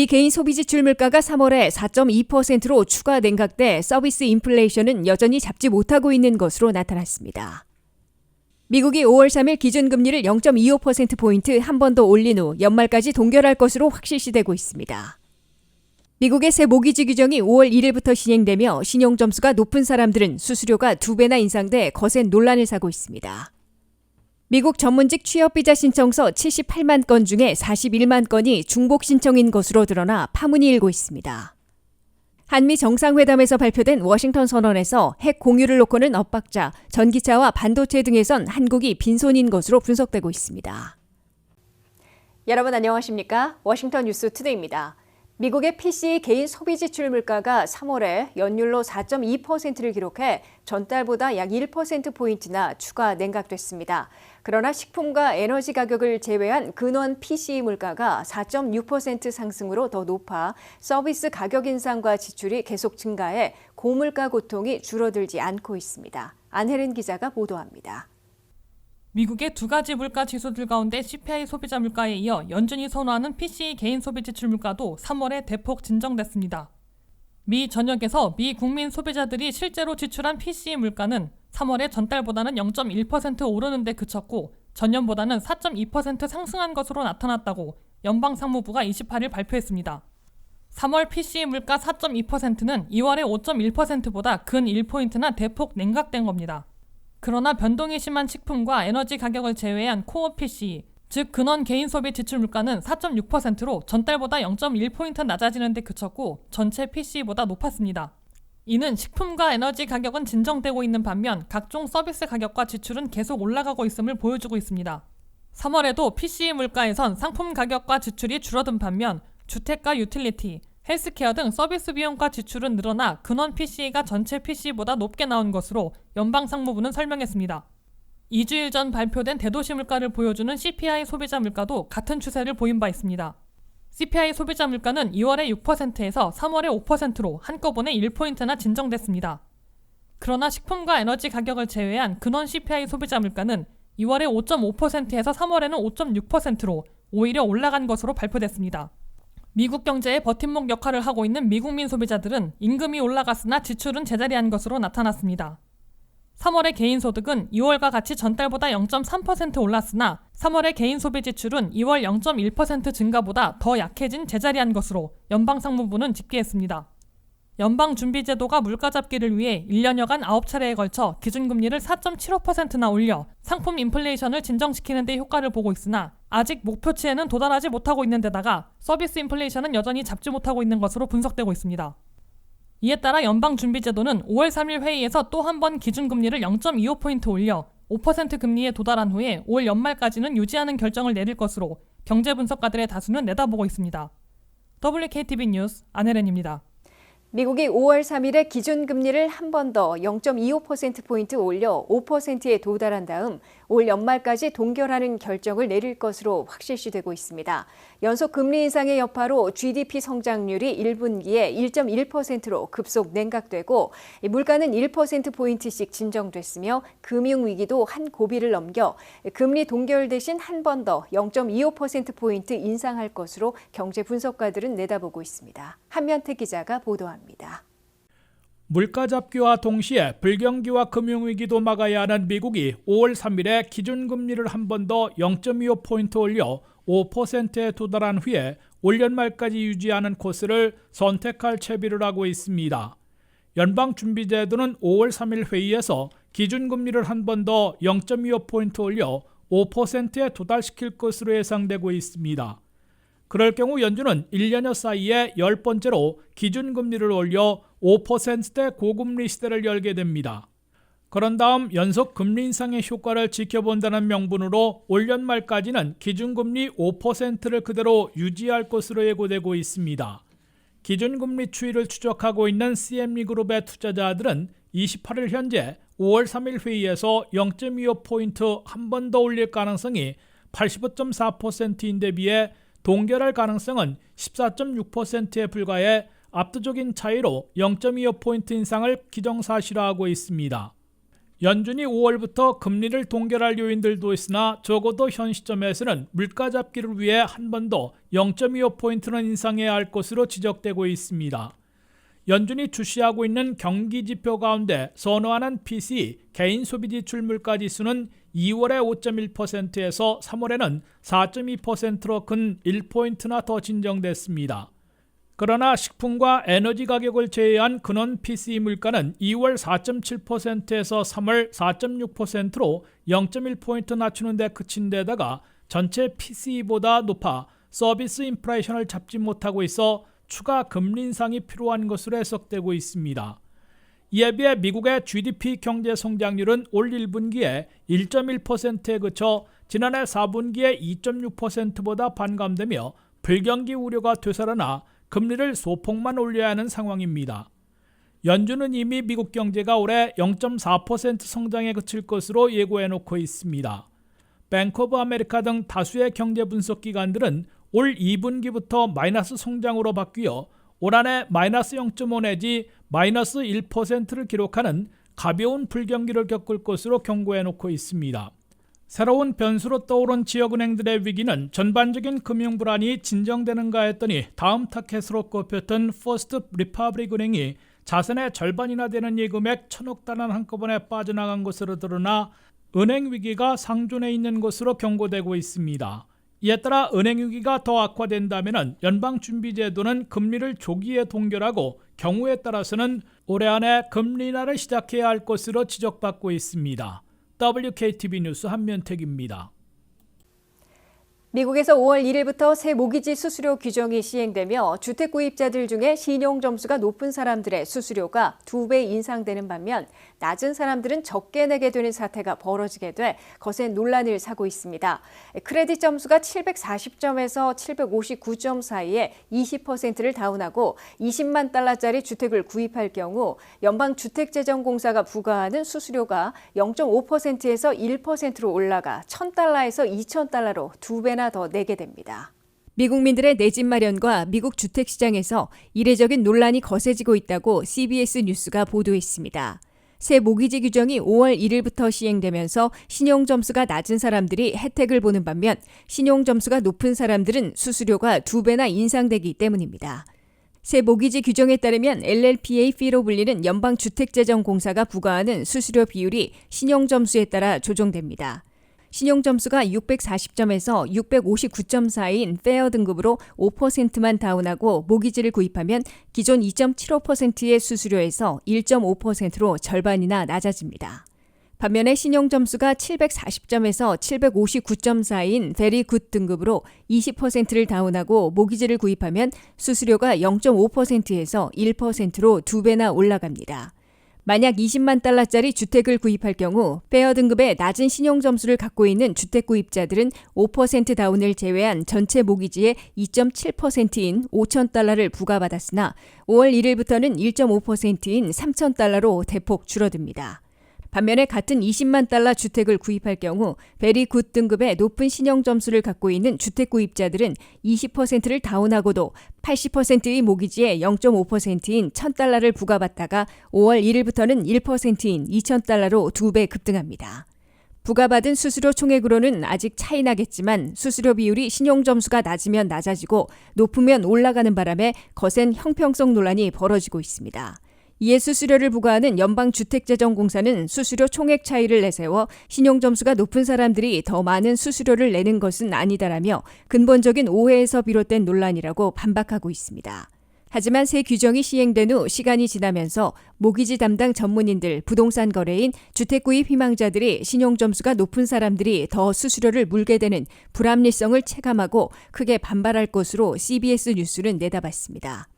미 개인 소비 지출 물가가 3월에 4.2%로 추가 냉각돼 서비스 인플레이션은 여전히 잡지 못하고 있는 것으로 나타났습니다. 미국이 5월 3일 기준금리를 0.25%포인트 한 번 더 올린 후 연말까지 동결할 것으로 확실시되고 있습니다. 미국의 새 모기지 규정이 5월 1일부터 시행되며 신용점수가 높은 사람들은 수수료가 두 배나 인상돼 거센 논란을 사고 있습니다. 미국 전문직 취업비자 신청서 78만 건 중에 41만 건이 중복 신청인 것으로 드러나 파문이 일고 있습니다. 한미 정상회담에서 발표된 워싱턴 선언에서 핵 공유를 놓고는 엇박자, 전기차와 반도체 등에선 한국이 빈손인 것으로 분석되고 있습니다. 여러분 안녕하십니까? 워싱턴 뉴스 투데이입니다. 미국의 PC 개인 소비 지출 물가가 3월에 연율로 4.2%를 기록해 전달보다 약 1%포인트나 추가 냉각됐습니다. 그러나 식품과 에너지 가격을 제외한 근원 PC 물가가 4.6% 상승으로 더 높아 서비스 가격 인상과 지출이 계속 증가해 고물가 고통이 줄어들지 않고 있습니다. 안혜린 기자가 보도합니다. 미국의 두 가지 물가 지수들 가운데 CPI 소비자 물가에 이어 연준이 선호하는 PCE 개인 소비 지출 물가도 3월에 대폭 진정됐습니다. 미 전역에서 미 국민 소비자들이 실제로 지출한 PCE 물가는 3월에 전달보다는 0.1% 오르는 데 그쳤고 전년보다는 4.2% 상승한 것으로 나타났다고 연방 상무부가 28일 발표했습니다. 3월 PCE 물가 4.2%는 2월의 5.1%보다 근 1포인트나 대폭 냉각된 겁니다. 그러나 변동이 심한 식품과 에너지 가격을 제외한 코어 PC, 즉 근원 개인 소비 지출 물가는 4.6%로 전달보다 0.1포인트 낮아지는 데 그쳤고 전체 PC보다 높았습니다. 이는 식품과 에너지 가격은 진정되고 있는 반면 각종 서비스 가격과 지출은 계속 올라가고 있음을 보여주고 있습니다. 3월에도 PCE 물가에선 상품 가격과 지출이 줄어든 반면 주택과 유틸리티, 헬스케어 등 서비스 비용과 지출은 늘어나 근원 PC가 전체 PC보다 높게 나온 것으로 연방 상무부는 설명했습니다. 2주일 전 발표된 대도시 물가를 보여주는 CPI 소비자 물가도 같은 추세를 보인 바 있습니다. CPI 소비자 물가는 2월에 6%에서 3월에 5%로 한꺼번에 1포인트나 진정됐습니다. 그러나 식품과 에너지 가격을 제외한 근원 CPI 소비자 물가는 2월에 5.5%에서 3월에는 5.6%로 오히려 올라간 것으로 발표됐습니다. 미국 경제의 버팀목 역할을 하고 있는 미국민 소비자들은 임금이 올라갔으나 지출은 제자리한 것으로 나타났습니다. 3월의 개인 소득은 2월과 같이 전달보다 0.3% 올랐으나 3월의 개인 소비 지출은 2월 0.1% 증가보다 더 약해진 제자리한 것으로 연방상무부는 집계했습니다. 연방준비제도가 물가 잡기를 위해 1년여간 9차례에 걸쳐 기준금리를 4.75%나 올려 상품 인플레이션을 진정시키는 데 효과를 보고 있으나 아직 목표치에는 도달하지 못하고 있는 데다가 서비스 인플레이션은 여전히 잡지 못하고 있는 것으로 분석되고 있습니다. 이에 따라 연방준비제도는 5월 3일 회의에서 또 한 번 기준금리를 0.25포인트 올려 5% 금리에 도달한 후에 올 연말까지는 유지하는 결정을 내릴 것으로 경제 분석가들의 다수는 내다보고 있습니다. WKTV 뉴스 안혜련입니다. 미국이 5월 3일에 기준금리를 한 번 더 0.25%포인트 올려 5%에 도달한 다음 올 연말까지 동결하는 결정을 내릴 것으로 확실시되고 있습니다. 연속 금리 인상의 여파로 GDP 성장률이 1분기에 1.1%로 급속 냉각되고 물가는 1%포인트씩 진정됐으며 금융위기도 한 고비를 넘겨 금리 동결 대신 한 번 더 0.25%포인트 인상할 것으로 경제 분석가들은 내다보고 있습니다. 한면태 기자가 보도합니다. 물가 잡기와 동시에 불경기와 금융위기도 막아야 하는 미국이 5월 3일에 기준금리를 한 번 더 0.25포인트 올려 5%에 도달한 후에 올 연말까지 유지하는 코스를 선택할 채비를 하고 있습니다. 연방준비제도는 5월 3일 회의에서 기준금리를 한 번 더 0.25포인트 올려 5%에 도달시킬 것으로 예상되고 있습니다. 그럴 경우 연준은 1년여 사이에 열 번째로 기준금리를 올려 5%대 고금리 시대를 열게 됩니다. 그런 다음 연속 금리 인상의 효과를 지켜본다는 명분으로 올 연말까지는 기준금리 5%를 그대로 유지할 것으로 예고되고 있습니다. 기준금리 추이를 추적하고 있는 CME 그룹의 투자자들은 28일 현재 5월 3일 회의에서 0.25포인트 한 번 더 올릴 가능성이 85.4%인데 비해 동결할 가능성은 14.6%에 불과해 압도적인 차이로 0.25포인트 인상을 기정사실화하고 있습니다. 연준이 5월부터 금리를 동결할 요인들도 있으나 적어도 현 시점에서는 물가 잡기를 위해 한 번 더 0.25포인트는 인상해야 할 것으로 지적되고 있습니다. 연준이 주시하고 있는 경기 지표 가운데 선호하는 PCE 개인 소비 지출 물가 지수는 2월에 5.1%에서 3월에는 4.2%로 큰 1포인트나 더 진정됐습니다. 그러나 식품과 에너지 가격을 제외한 근원 PCE 물가는 2월 4.7%에서 3월 4.6%로 0.1포인트 낮추는 데 그친 데다가 전체 PCE보다 높아 서비스 인플레이션을 잡지 못하고 있어 추가 금리 인상이 필요한 것으로 해석되고 있습니다. 이에 비해 미국의 GDP 경제 성장률은 올 1분기에 1.1%에 그쳐 지난해 4분기에 2.6%보다 반감되며 불경기 우려가 되살아나 금리를 소폭만 올려야 하는 상황입니다. 연준은 이미 미국 경제가 올해 0.4% 성장에 그칠 것으로 예고해 놓고 있습니다. 뱅크 오브 아메리카 등 다수의 경제 분석 기관들은 올 2분기부터 마이너스 성장으로 바뀌어 올 한해 마이너스 0.5 내지 마이너스 1%를 기록하는 가벼운 불경기를 겪을 것으로 경고해 놓고 있습니다. 새로운 변수로 떠오른 지역은행들의 위기는 전반적인 금융 불안이 진정되는가 했더니 다음 타켓으로 꼽혔던 퍼스트 리퍼블릭 은행이 자산의 절반이나 되는 예금액 천억 달러 한꺼번에 빠져나간 것으로 드러나 은행 위기가 상존해 있는 것으로 경고되고 있습니다. 이에 따라 은행 위기가 더 악화된다면 연방준비제도는 금리를 조기에 동결하고 경우에 따라서는 올해 안에 금리 인하를 시작해야 할 것으로 지적받고 있습니다. WKTV 뉴스 한면택입니다. 미국에서 5월 1일부터 새 모기지 수수료 규정이 시행되며 주택 구입자들 중에 신용 점수가 높은 사람들의 수수료가 두 배 인상되는 반면 낮은 사람들은 적게 내게 되는 사태가 벌어지게 돼 거센 논란을 사고 있습니다. 크레딧 점수가 740점에서 759점 사이에 20%를 다운하고 20만 달러짜리 주택을 구입할 경우 연방 주택재정공사가 부과하는 수수료가 0.5%에서 1%로 올라가 1,000달러에서 2,000달러로 두 배나 더 내게 됩니다. 미국민들의 내 집 마련과 미국 주택 시장에서 이례적인 논란이 거세지고 있다고 CBS 뉴스가 보도했습니다. 새 모기지 규정이 5월 1일부터 시행되면서 신용 점수가 낮은 사람들이 혜택을 보는 반면 신용 점수가 높은 사람들은 수수료가 두 배나 인상되기 때문입니다. 새 모기지 규정에 따르면 LLPA 피로 불리는 연방주택재정공사가 부과하는 수수료 비율이 신용 점수에 따라 조정됩니다. 신용 점수가 640점에서 659점 사이인 페어 등급으로 5%만 다운하고 모기지를 구입하면 기존 2.75%의 수수료에서 1.5%로 절반이나 낮아집니다. 반면에 신용 점수가 740점에서 759점 사이인 베리 굿 등급으로 20%를 다운하고 모기지를 구입하면 수수료가 0.5%에서 1%로 두 배나 올라갑니다. 만약 20만 달러짜리 주택을 구입할 경우 페어 등급의 낮은 신용 점수를 갖고 있는 주택 구입자들은 5% 다운을 제외한 전체 모기지의 2.7%인 5천 달러를 부과받았으나 5월 1일부터는 1.5%인 3천 달러로 대폭 줄어듭니다. 반면에 같은 20만 달러 주택을 구입할 경우 베리 굿 등급의 높은 신용 점수를 갖고 있는 주택 구입자들은 20%를 다운하고도 80%의 모기지에 0.5%인 1000달러를 부과받다가 5월 1일부터는 1%인 2000달러로 두 배 급등합니다. 부과받은 수수료 총액으로는 아직 차이 나겠지만 수수료 비율이 신용 점수가 낮으면 낮아지고 높으면 올라가는 바람에 거센 형평성 논란이 벌어지고 있습니다. 이에 수수료를 부과하는 연방주택재정공사는 수수료 총액 차이를 내세워 신용점수가 높은 사람들이 더 많은 수수료를 내는 것은 아니다라며 근본적인 오해에서 비롯된 논란이라고 반박하고 있습니다. 하지만 새 규정이 시행된 후 시간이 지나면서 모기지 담당 전문인들, 부동산 거래인, 주택 구입 희망자들이 신용 점수가 높은 사람들이 더 수수료를 물게 되는 불합리성을 체감하고 크게 반발할 것으로 CBS 뉴스는 내다봤습니다.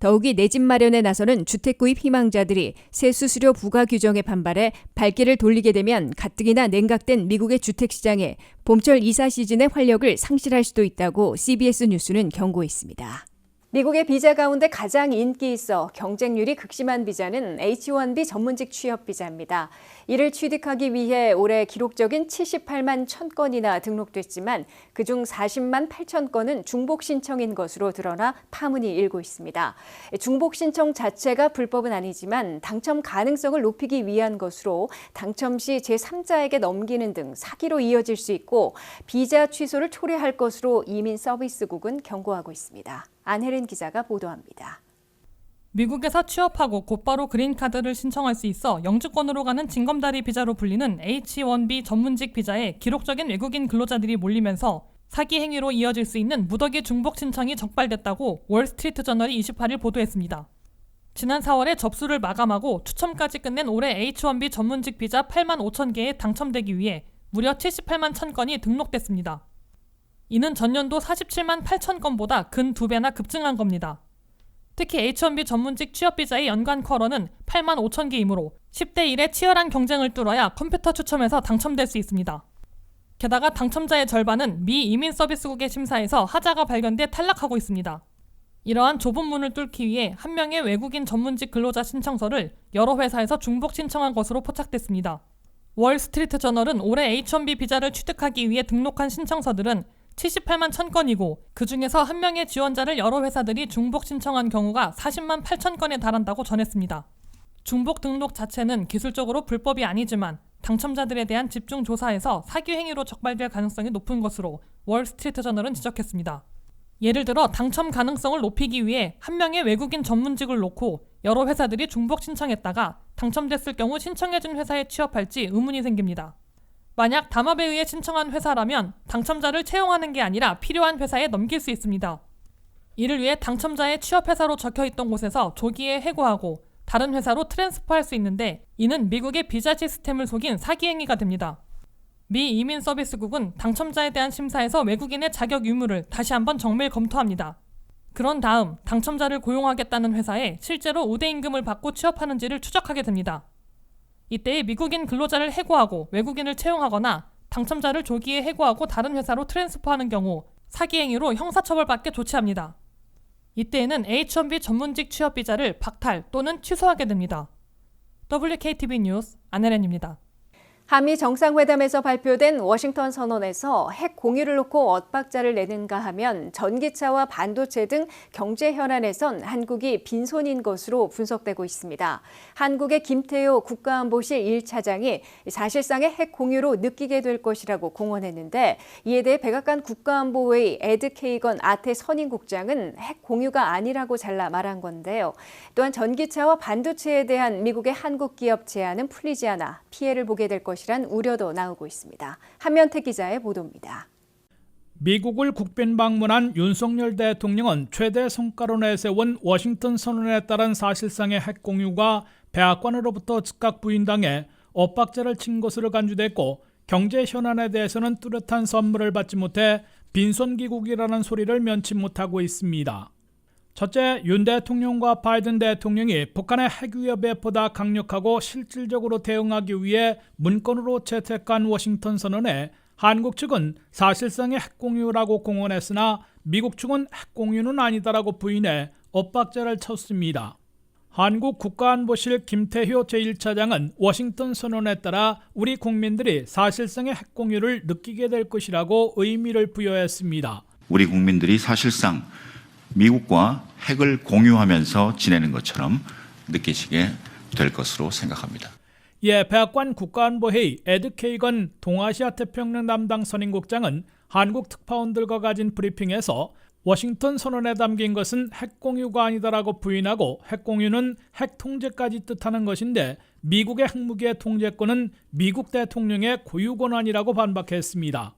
더욱이 내 집 마련에 나서는 주택 구입 희망자들이 새 수수료 부과 규정에 반발해 발길을 돌리게 되면 가뜩이나 냉각된 미국의 주택 시장에 봄철 이사 시즌의 활력을 상실할 수도 있다고 CBS 뉴스는 경고했습니다. 미국의 비자 가운데 가장 인기 있어 경쟁률이 극심한 비자는 H-1B 전문직 취업 비자입니다. 이를 취득하기 위해 올해 기록적인 78만 1000건이나 등록됐지만 그중 40만 8천 건은 중복 신청인 것으로 드러나 파문이 일고 있습니다. 중복 신청 자체가 불법은 아니지만 당첨 가능성을 높이기 위한 것으로 당첨 시 제3자에게 넘기는 등 사기로 이어질 수 있고 비자 취소를 초래할 것으로 이민 서비스국은 경고하고 있습니다. 안혜린 기자가 보도합니다. 미국에서 취업하고 곧바로 그린카드를 신청할 수 있어 영주권으로 가는 징검다리 비자로 불리는 H-1B 전문직 비자에 기록적인 외국인 근로자들이 몰리면서 사기 행위로 이어질 수 있는 무더기 중복 신청이 적발됐다고 월스트리트 저널이 28일 보도했습니다. 지난 4월에 접수를 마감하고 추첨까지 끝낸 올해 H-1B 전문직 비자 8만 5천 개에 당첨되기 위해 무려 78만 1천 건이 등록됐습니다. 이는 전년도 47만 8천 건보다 근 두 배나 급증한 겁니다. 특히 H-1B 전문직 취업 비자의 연간 쿼러는 8만 5천 개이므로 10대 1의 치열한 경쟁을 뚫어야 컴퓨터 추첨에서 당첨될 수 있습니다. 게다가 당첨자의 절반은 미 이민 서비스국의 심사에서 하자가 발견돼 탈락하고 있습니다. 이러한 좁은 문을 뚫기 위해 한 명의 외국인 전문직 근로자 신청서를 여러 회사에서 중복 신청한 것으로 포착됐습니다. 월스트리트 저널은 올해 H-1B 비자를 취득하기 위해 등록한 신청서들은 78만 1000건이고 그 중에서 한 명의 지원자를 여러 회사들이 중복 신청한 경우가 40만 8천 건에 달한다고 전했습니다. 중복 등록 자체는 기술적으로 불법이 아니지만 당첨자들에 대한 집중 조사에서 사기 행위로 적발될 가능성이 높은 것으로 월스트리트 저널은 지적했습니다. 예를 들어 당첨 가능성을 높이기 위해 한 명의 외국인 전문직을 놓고 여러 회사들이 중복 신청했다가 당첨됐을 경우 신청해준 회사에 취업할지 의문이 생깁니다. 만약 담합에 의해 신청한 회사라면 당첨자를 채용하는 게 아니라 필요한 회사에 넘길 수 있습니다. 이를 위해 당첨자의 취업 회사로 적혀 있던 곳에서 조기에 해고하고 다른 회사로 트랜스퍼할 수 있는데 이는 미국의 비자 시스템을 속인 사기 행위가 됩니다. 미 이민 서비스국은 당첨자에 대한 심사에서 외국인의 자격 유무를 다시 한번 정밀 검토합니다. 그런 다음 당첨자를 고용하겠다는 회사에 실제로 우대 임금을 받고 취업하는지를 추적하게 됩니다. 이때에 미국인 근로자를 해고하고 외국인을 채용하거나 당첨자를 조기에 해고하고 다른 회사로 트랜스퍼하는 경우 사기 행위로 형사처벌받게 조치합니다. 이때에는 H-1B 전문직 취업 비자를 박탈 또는 취소하게 됩니다. WKTV 뉴스 안혜련입니다. 한미 정상회담에서 발표된 워싱턴 선언에서 핵 공유를 놓고 엇박자를 내는가 하면 전기차와 반도체 등 경제 현안에선 한국이 빈손인 것으로 분석되고 있습니다. 한국의 김태호 국가안보실 1차장이 사실상의 핵 공유로 느끼게 될 것이라고 공언했는데 이에 대해 백악관 국가안보회의 에드 케이건 아태 선임국장은 핵 공유가 아니라고 잘라 말한 건데요. 또한 전기차와 반도체에 대한 미국의 한국 기업 제한은 풀리지 않아 피해를 보게 될 것이라 것이란 우려도 나오고 있습니다. 한면태 기자의 보도입니다. 미국을 국빈 방문한 윤석열 대통령은 최대 성과로 내세운 워싱턴 선언에 따른 사실상의 핵 공유가 백악관으로부터 즉각 부인당해 엇박자를 친 것으로 간주됐고 경제 현안에 대해서는 뚜렷한 선물을 받지 못해 빈손기국이라는 소리를 면치 못하고 있습니다. 첫째, 윤 대통령과 바이든 대통령이 북한의 핵 위협에 보다 강력하고 실질적으로 대응하기 위해 문건으로 채택한 워싱턴 선언에 한국 측은 사실상의 핵 공유라고 공언했으나 미국 측은 핵 공유는 아니다라고 부인해 엇박자를 쳤습니다. 한국 국가안보실 김태효 제1차장은 워싱턴 선언에 따라 우리 국민들이 사실상의 핵 공유를 느끼게 될 것이라고 의미를 부여했습니다. 우리 국민들이 사실상 미국과 핵을 공유하면서 지내는 것처럼 느끼시게 될 것으로 생각합니다. 예, 백악관 국가안보회의 에드 케이건 동아시아 태평양 담당 선임국장은 한국 특파원들과 가진 브리핑에서 워싱턴 선언에 담긴 것은 핵 공유가 아니다라고 부인하고 핵 공유는 핵 통제까지 뜻하는 것인데 미국의 핵무기의 통제권은 미국 대통령의 고유 권한이라고 반박했습니다.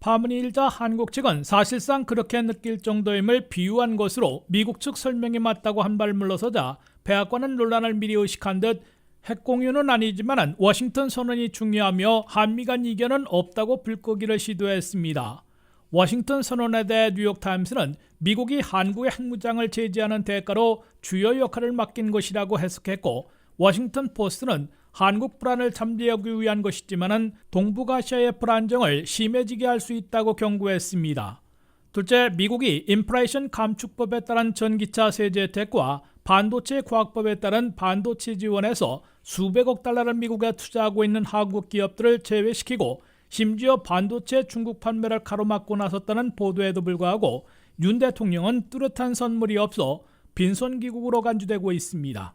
파문이 일자 한국 측은 사실상 그렇게 느낄 정도임을 비유한 것으로 미국 측 설명이 맞다고 한 발 물러서자 백악관은 논란을 미리 의식한 듯 핵공유는 아니지만 워싱턴 선언이 중요하며 한미 간 이견은 없다고 불거기를 시도했습니다. 워싱턴 선언에 대해 뉴욕타임스는 미국이 한국의 핵무장을 제지하는 대가로 주요 역할을 맡긴 것이라고 해석했고 워싱턴 포스트는 한국 불안을 잠재우기 위한 것이지만은 동북아시아의 불안정을 심해지게 할 수 있다고 경고했습니다. 둘째, 미국이 인플레이션 감축법에 따른 전기차 세제 혜택과 반도체 과학법에 따른 반도체 지원에서 수백억 달러를 미국에 투자하고 있는 한국 기업들을 제외시키고 심지어 반도체 중국 판매를 가로막고 나섰다는 보도에도 불구하고 윤 대통령은 뚜렷한 선물이 없어 빈손 기국으로 간주되고 있습니다.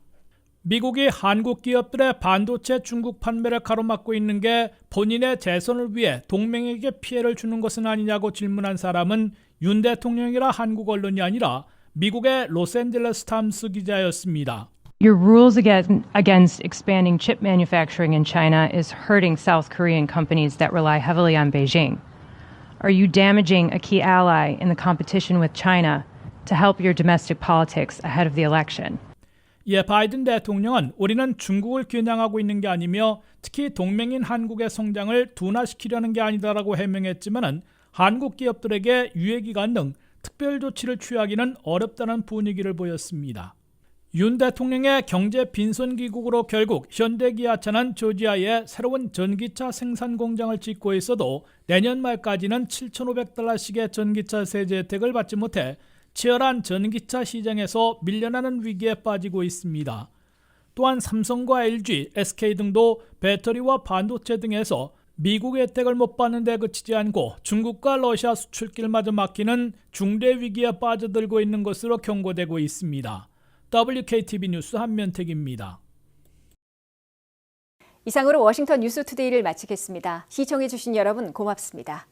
미국이 한국 기업들의 반도체 중국 판매를 가로막고 있는 게 본인의 재선을 위해 동맹에게 피해를 주는 것은 아니냐고 질문한 사람은 윤 대통령이라 한국 언론이 아니라 미국의 로스앤젤레스 타임스 기자였습니다. Your rules against expanding chip manufacturing in China is hurting South Korean companies that rely heavily on Beijing. Are you damaging a key ally in the competition with China to help your domestic politics ahead of the election? 예, 바이든 대통령은 우리는 중국을 겨냥하고 있는 게 아니며 특히 동맹인 한국의 성장을 둔화시키려는 게 아니다라고 해명했지만은 한국 기업들에게 유예 기간 등 특별 조치를 취하기는 어렵다는 분위기를 보였습니다. 윤 대통령의 경제 빈손 기국으로 결국 현대기아차는 조지아에 새로운 전기차 생산 공장을 짓고 있어도 내년 말까지는 7,500달러씩의 전기차 세제 혜택을 받지 못해 치열한 전기차 시장에서 밀려나는 위기에 빠지고 있습니다. 또한 삼성과 LG, SK 등도 배터리와 반도체 등에서 미국 혜택을 못 받는 데 그치지 않고 중국과 러시아 수출길마저 막히는 중대 위기에 빠져들고 있는 것으로 경고되고 있습니다. WKTV 뉴스 한면택입니다. 이상으로 워싱턴 뉴스 투데이를 마치겠습니다. 시청해주신 여러분 고맙습니다.